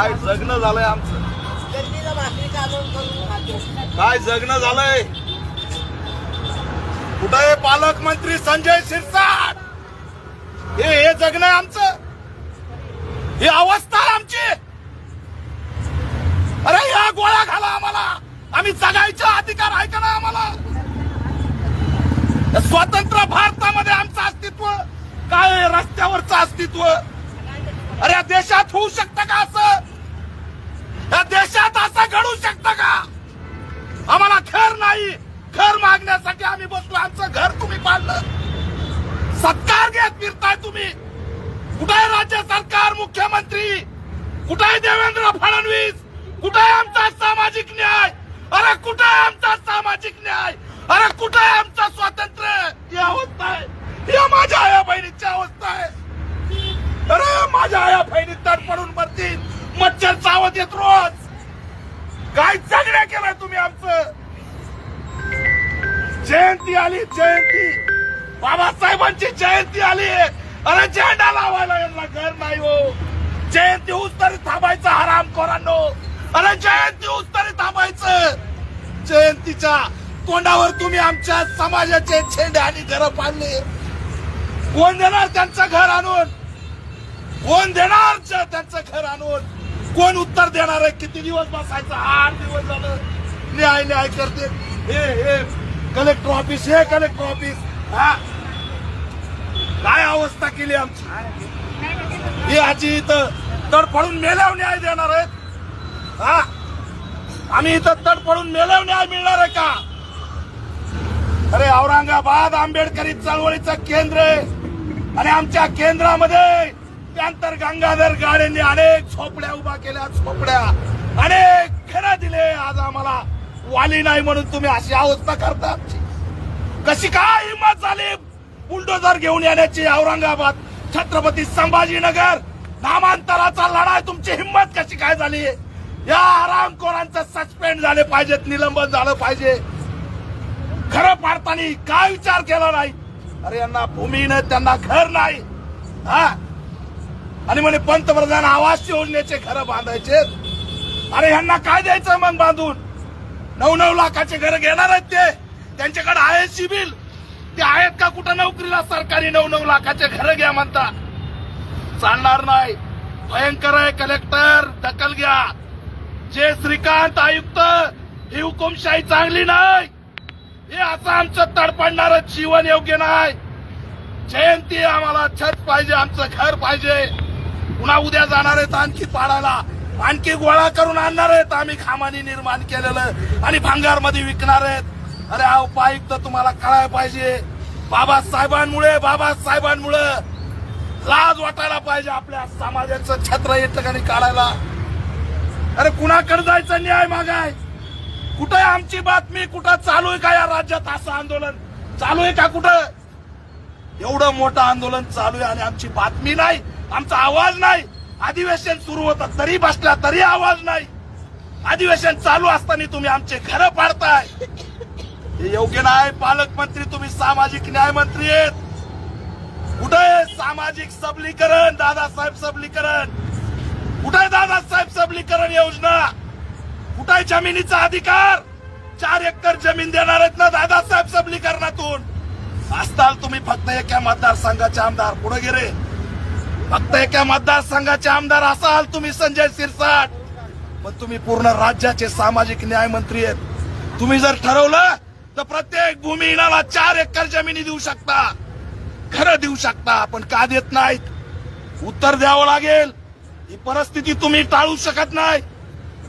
काय जगणं झालंय आमचं? काय जगणं झालंय? कुठे पालकमंत्री संजय शिरसाट? हे हे जगणं आहे आमचं. ही अवस्था आमची. अरे या गोळ्या घाला आम्हाला. आम्ही जगायचा अधिकार आहे का ना आम्हाला? स्वतंत्र भारतामध्ये आमचं अस्तित्व काय रस्त्यावरचं अस्तित्व? अरे या देशात होऊ शकतं का असं? या देशात असं घडू शकतं का? आम्हाला घर नाही. घर मागण्यासाठी आम्ही बसलो. आमचं घर तुम्ही पाडलं. सत्कार घेत फिरताय तुम्ही. कुठे राज्य सरकार मुख्यमंत्री? कुठे आहे देवेंद्र फडणवीस? कुठे आहे आमचा सामाजिक न्याय? अरे कुठे आहे आमचा सामाजिक न्याय? अरे कुठे आमचा आमचं स्वातंत्र्य? ही अवस्था आहे. ही माझ्या आया बहिणीची अवस्था आहे. अरे माझ्या आया बहिणी तडपडून मरतील. मच्छर चावत येत रोज. काय जगण्या केलाय तुम्ही आमचं? जयंती आली जयंती. बाबासाहेबांची जयंती आली. अरे झेंडा लावायला यांना घर नाही हो. जयंती होऊस तरी थांबायचं हराम कोरांनो अरे जयंती होऊस तरी थांबायचं. जयंतीच्या तोंडावर तुम्ही आमच्या समाजाचे झेंडे आणि घर पाडले. कोण देणार त्यांचं घर आणून? कोण देणार त्यांचं घर आणून? कोण उत्तर देणार आहे? किती दिवस बसायचं? आठ दिवस झालं. न्याय न्याय करते. हे हे. कलेक्टर ऑफिस हे कलेक्टर ऑफिस. हा. काय अवस्था केली आमची? ही आजी इथं तडफडून मेल्यावर न्याय देणार आहेत. हा. आम्ही इथं तडफडून मेल्यावर न्याय मिळणार आहे का? अरे औरंगाबाद आंबेडकरी चळवळीचं केंद्र आहे. आणि आमच्या केंद्रामध्ये त्यानंतर गंगाधर गाडेंनी अनेक झोपड्या उभा केल्या झोपड्या. अनेक घरं दिले. आज आम्हाला वाली नाही म्हणून तुम्ही अशी अवस्था करता कशी काय हिंमत झाली? बुलडोजर घेऊन येण्याची औरंगाबाद छत्रपती संभाजीनगर. नामांतराचा लढाई तुमची हिंमत कशी काय झाली? या आरामखोरांचं सस्पेंड झाले पाहिजेत निलंबन झालं पाहिजे. खरं पाडताना काय विचार केला नाही? अरे यांना भूमी नाही त्यांना घर नाही. हा? आणि म्हणे पंतप्रधान आवास योजनेचे घर बांधायचे अरे यांना काय द्यायचं मग बांधून? नऊ नऊ लाखाचे घर घेणार आहेत ते. त्यांच्याकडे आहे सिबिल ते आहेत का कुठं नोकरीला? सरकारी नऊ नऊ लाखाचे घर घ्या म्हणता चालणार नाही. भयंकर आहे कलेक्टर. दखल घ्या. जे श्रीकांत आयुक्त ही हुकुमशाही चांगली नाही. हे असं आमचं तडपडणार जीवन योग्य नाही. जयंती आम्हाला छत पाहिजे आमचं घर पाहिजे. पुन्हा उद्या जाणार आहेत आणखी पाडायला आणखी गोळा करून आणणार आहेत. आम्ही खामानी निर्माण केलेलं आणि भांगारमध्ये विकणार आहेत. अरे हा उपायुक्त तुम्हाला कळायला पाहिजे. बाबासाहेबांमुळे बाबासाहेबांमुळे. लाज वाटायला पाहिजे आपल्या समाजाचं छत्र या ठिकाणी काढायला. अरे कुणाकडे जायचं न्याय मागाय? कुठं आहे आमची बातमी? कुठं चालू आहे का या राज्यात असं आंदोलन? चालू आहे का कुठं? एवढं मोठं आंदोलन चालू आहे आणि आमची बातमी नाही. आमचा आवाज नाही. अधिवेशन सुरू होतं तरी बसला तरी आवाज नाही. अधिवेशन चालू असताना तुम्ही आमचे घर पाडताय. हे योग्य नाही पालकमंत्री तुम्ही सामाजिक न्याय मंत्री आहेत. कुठे आहे सामाजिक सबलीकरण? दादासाहेब सबलीकरण. कुठे आहे दादासाहेब सबलीकरण योजना? कुठे आहे जमिनीचा अधिकार? चार एकर जमीन देणार आहेत ना दादासाहेब सबलीकरणातून? असताल तुम्ही फक्त एका मतदारसंघाचे आमदार पुढे गेले. फक्त एका मतदारसंघाचे आमदार असाल तुम्ही संजय सिरसाट. पण तुम्ही पूर्ण राज्याचे सामाजिक न्याय मंत्री आहेत. तुम्ही जर ठरवलं तर प्रत्येक भूमिहीनाला चार एकर जमिनी देऊ शकता. खरं देऊ शकता पण का देत नाहीत? उत्तर द्यावं लागेल. ही परिस्थिती तुम्ही टाळू शकत नाही.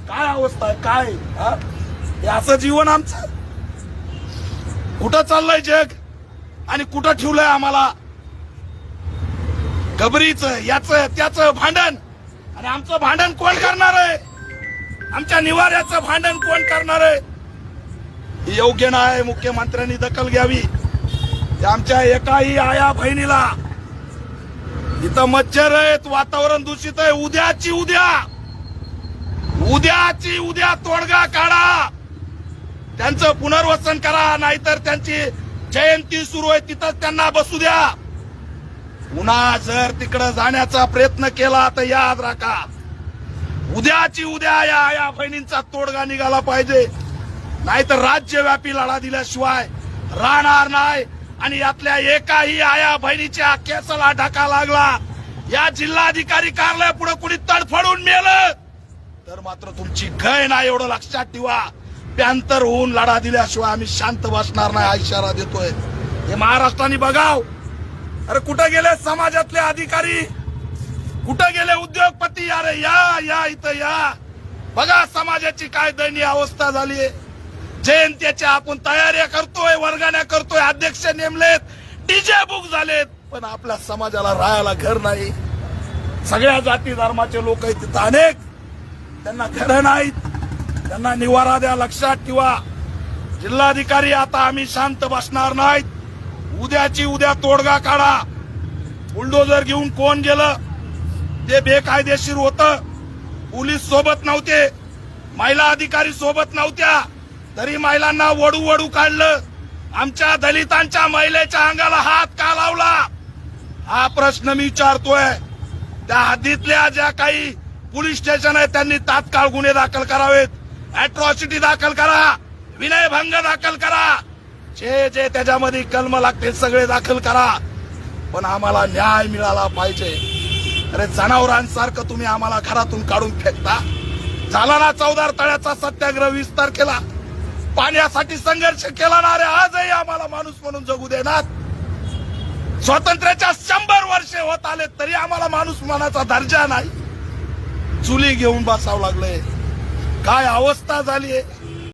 काय अवस्था आहे? काय? हे? असं जीवन आमचं? कुठं चाललंय जग? आणि कुठं ठेवलंय आम्हाला? गबरीच याच त्याच भांडण. आणि आमचं भांडण कोण करणार आहे? आमच्या निवाऱ्याचं भांडण कोण करणार आहे? योग्य नाही मुख्यमंत्र्यांनी दखल घ्यावी. आमच्या एकाही आया बहिणीला. इथं मच्छर आहेत वातावरण दूषित आहे. उद्याची उद्या. उद्याची उद्या तोडगा काढा. त्यांचं पुनर्वसन करा नाहीतर त्यांची जयंती सुरू आहे. तिथंच त्यांना बसू द्या. पुन्हा जर तिकडे जाण्याचा प्रयत्न केला तर याद राखा. उद्याची उद्या या आया बहिणींचा तोडगा निघाला पाहिजे. नाहीतर राज्यव्यापी लढा दिल्याशिवाय राहणार नाही. आणि यातल्या एकाही आया बहिणीच्या केसाला ढाका लागला. या जिल्हाधिकारी कार्यालया पुढे कुणी तडफडून मेलं? तर मात्र तुमची गय नाही एवढं लक्षात ठेवा. प्यांतर होऊन लढा दिल्याशिवाय आम्ही शांत बसणार नाही हा इशारा देतोय. हे महाराष्ट्राने बघाव. अरे कुठे गेले समाजातले अधिकारी? कुठे गेले उद्योगपती? अरे या या इथं या. बघा समाजाची काय दयनीय अवस्था झालीये जयंतीच्या आपण तयाऱ्या करतोय वर्गाण्या करतोय अध्यक्ष नेमलेत. डीजे बुक झालेत पण आपल्या समाजाला राहायला घर नाही. सगळ्या जाती धर्माचे लोक आहेत तिथं अनेक. त्यांना घरं नाहीत. त्यांना निवारा द्या लक्षात ठेवा. जिल्हाधिकारी आता आम्ही शांत बसणार नाहीत. उद्याची उद्या तोडगा काढा. बुलडोजर घेऊन कोण गेलं? ते बेकायदेशीर होतं. पोलीस सोबत नव्हते. महिला अधिकारी सोबत नव्हत्या. तरी महिलांना वडू वडू काढलं. आमच्या दलितांच्या महिलेच्या अंगाला हात का लावला? हा प्रश्न मी विचारतोय. त्या हद्दीतल्या ज्या काही पोलीस स्टेशन आहेत त्यांनी तात्काळ गुन्हे दाखल करावेत. अॅट्रॉसिटी दाखल करा. विनयभंग दाखल करा. जे जे त्याच्यामध्ये कलम लागतील सगळे दाखल करा. पण आम्हाला न्याय मिळाला पाहिजे. अरे जनावरांसारखं तुम्ही आम्हाला घरातून काढून फेकता. झाला ना चौदार तळ्याचा सत्याग्रह विस्तार केला पाण्यासाठी संघर्ष केला ना अरे आजही आम्हाला माणूस म्हणून जगू देणार स्वातंत्र्याच्या शंभर वर्षे होत आले तरी आम्हाला माणूस मनाचा दर्जा नाही. चुली घेऊन बसावं लागलंय. काय अवस्था झालीय?